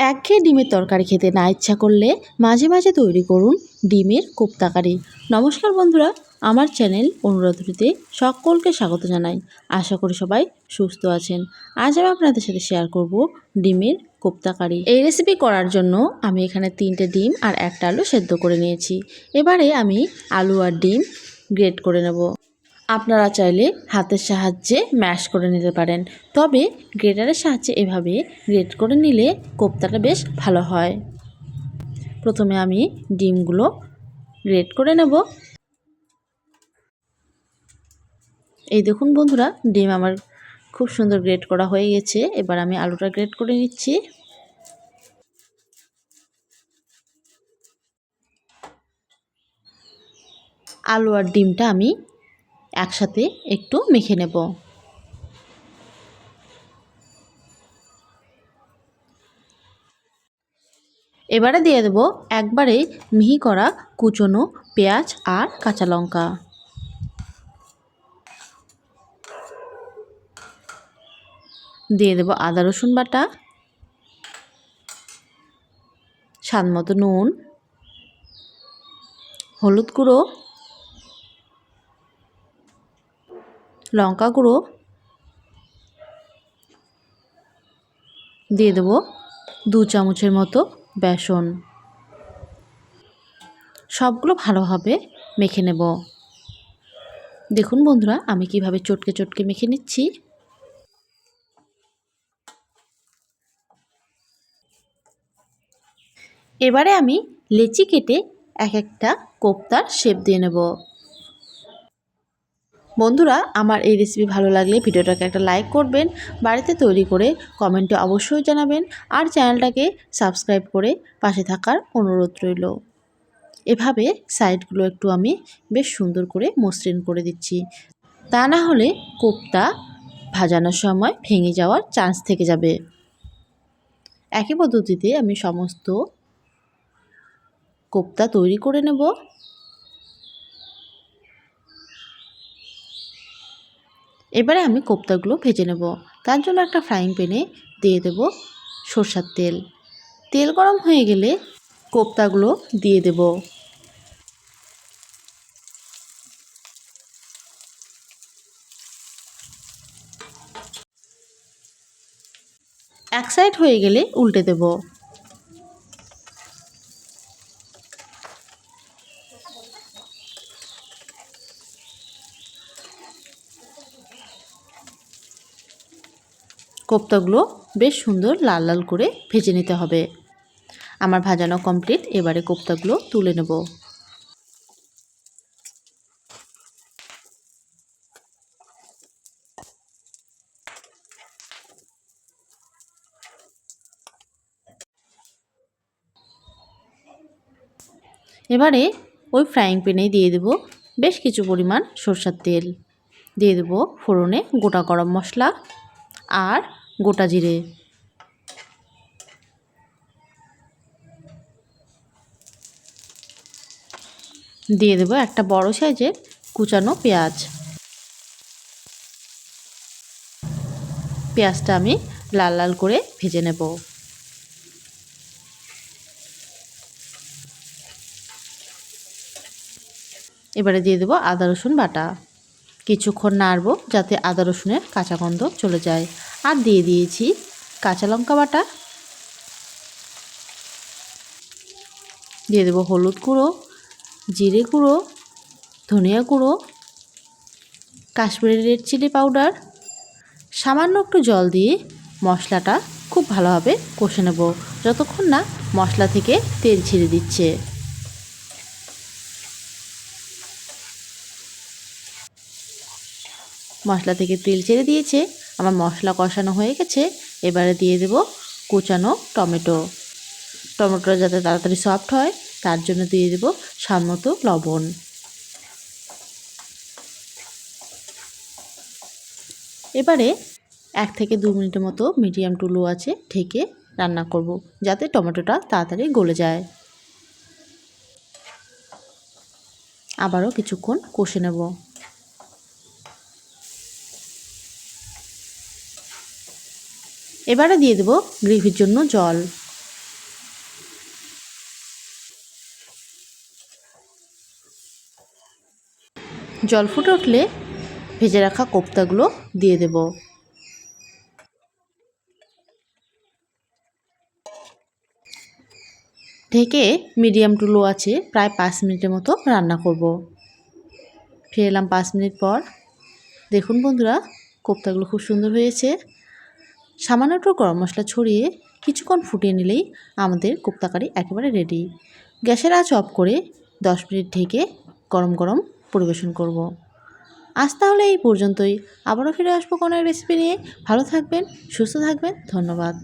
একঘেয়ে ডিমের তরকারি খেতে না ইচ্ছা করলে মাঝে মাঝে তৈরি করুন ডিমের কোপ্তাকারি নমস্কার বন্ধুরা, আমার চ্যানেল অনুরাধুরিতে সকলকে স্বাগত জানাই। আশা করি সবাই সুস্থ আছেন। আজ আমি আপনাদের সাথে শেয়ার করব ডিমের কোপ্তাকারি এই রেসিপি করার জন্য আমি এখানে তিনটে ডিম আর একটা আলু সেদ্ধ করে নিয়েছি। এবারে আমি আলু আর ডিম গ্রেট করে নেব। আপনারা চাইলে হাতের সাহায্যে ম্যাশ করে নিতে পারেন। তবে গ্রেটারের সাহায্যে এভাবে গ্রেট করে নিলে কোপ্তাটা বেশ ভালো হয়। প্রথমে আমি ডিমগুলো গ্রেট করে নেব। এই দেখুন বন্ধুরা, ডিম আমার খুব সুন্দর গ্রেট করা হয়ে গেছে। এবার আমি আলুটা গ্রেট করে নিচ্ছি। আলু আর ডিমটা আমি একসাথে একটু মেখে নেব। এবারে দিয়ে দেব একবারে মিহি করা কুচনো পেঁয়াজ আর কাঁচা লঙ্কা। দিয়ে দেব আদা, রসুন বাটা। স্বাদ মতো নুন। হলুদ গুঁড়ো। লঙ্কা গুঁড়ো দিয়ে দেবো দু চামচের মতো বেসন। সবগুলো ভালোভাবে মেখে নেব। দেখুন বন্ধুরা, আমি কীভাবে চটকে চটকে মেখে নিচ্ছি। এবারে আমি লেচি কেটে এক একটা কোপ্তার শেপ দিয়ে নেব। বন্ধুরা, আমার এই রেসিপি ভালো লাগলে ভিডিওটাকে একটা লাইক করবেন, বাড়িতে তৈরি করে কমেন্টে অবশ্যই জানাবেন, আর চ্যানেলটাকে সাবস্ক্রাইব করে পাশে থাকার অনুরোধ রইল। এভাবে সাইডগুলো একটু আমি বেশ সুন্দর করে মসৃণ করে দিচ্ছি। তা না হলে কোপ্তা ভাজানোর সময় ভেঙে যাওয়ার চান্স থেকে যাবে। একই পদ্ধতিতে আমি সমস্ত কোপ্তা তৈরি করে নেব। এবারে আমি কোপ্তাগুলো ভেজে নেব। তার জন্য একটা ফ্রাইং প্যানে দিয়ে দেব সরষার তেল। তেল গরম হয়ে গেলে কোপ্তাগুলো দিয়ে দেব। এক সাইড হয়ে গেলে উল্টে দেব। কোপ্তাগুলো বেশ সুন্দর লাল লাল করে ভেজে নিতে হবে। আমার ভাজানো কমপ্লিট এবারে কোপ্তাগুলো তুলে নেব। এবারে ওই ফ্রাইং প্যানে দিয়ে দেব বেশ কিছু পরিমাণ সরষার তেল। দিয়ে দেব ফোড়নে গোটা গরম মশলা আর গোটা জিরে। দিয়ে দেবো একটা বড় সাইজের কুচানো পেঁয়াজ। পেঁয়াজটা আমি লাল লাল করে ভেজে নেব। এবারে দিয়ে দেবো আদা রসুন বাটা। কিছুক্ষণ নাড়ব যাতে আদা রসুনের কাঁচা গন্ধ চলে যায়। আর দিয়ে দিয়েছি কাঁচা লঙ্কা বাটা। দিয়ে দেবো হলুদ গুঁড়ো, জিরে গুঁড়ো, ধনিয়া গুঁড়ো, কাশ্মীরি রেড চিলি পাউডার। সামান্য একটু জল দিয়ে মশলাটা খুব ভালোভাবে কষে নেব। যতক্ষণ না মশলা থেকে তেল ছিঁড়ে দিচ্ছে। মশলা থেকে তেল ছেড়ে দিয়েছে। আমার মশলা কষানো হয়ে গেছে, এবারে দিয়ে দেব কুচানো টমেটো। টমেটোটা যাতে তাড়াতাড়ি সফট হয়, তার জন্য দিয়ে দেব স্বাদ লবণ। এবারে এক থেকে দু মিনিটের মতো মিডিয়াম টু আছে ঢেকে রান্না করব, যাতে টমেটোটা তাড়াতাড়ি গলে যায়। আবারও কিছুক্ষণ কষে নেব। এবারে দিয়ে দেবো গ্রেভির জন্য জল। জল ফুটে উঠলে ভেজে রাখা কোপ্তাগুলো দিয়ে দেব। ঢেকে মিডিয়াম টু লো আছে প্রায় পাঁচ মিনিটের মতো রান্না করব। ফিরে এলাম পাঁচ মিনিট পর। দেখুন বন্ধুরা, কোপ্তাগুলো খুব সুন্দর হয়েছে। সামান্য একটু গরম মশলা ছড়িয়ে কিছুক্ষণ ফুটিয়ে নিলেই আমাদের কুক্তাকারি একেবারে রেডি গ্যাসের আঁচ অফ করে দশ মিনিট ঢেকে গরম গরম পরিবেশন করব। আজ তাহলে এই পর্যন্তই। আবারও ফিরে আসব কোনো রেসিপি নিয়ে। ভালো থাকবেন, সুস্থ থাকবেন। ধন্যবাদ।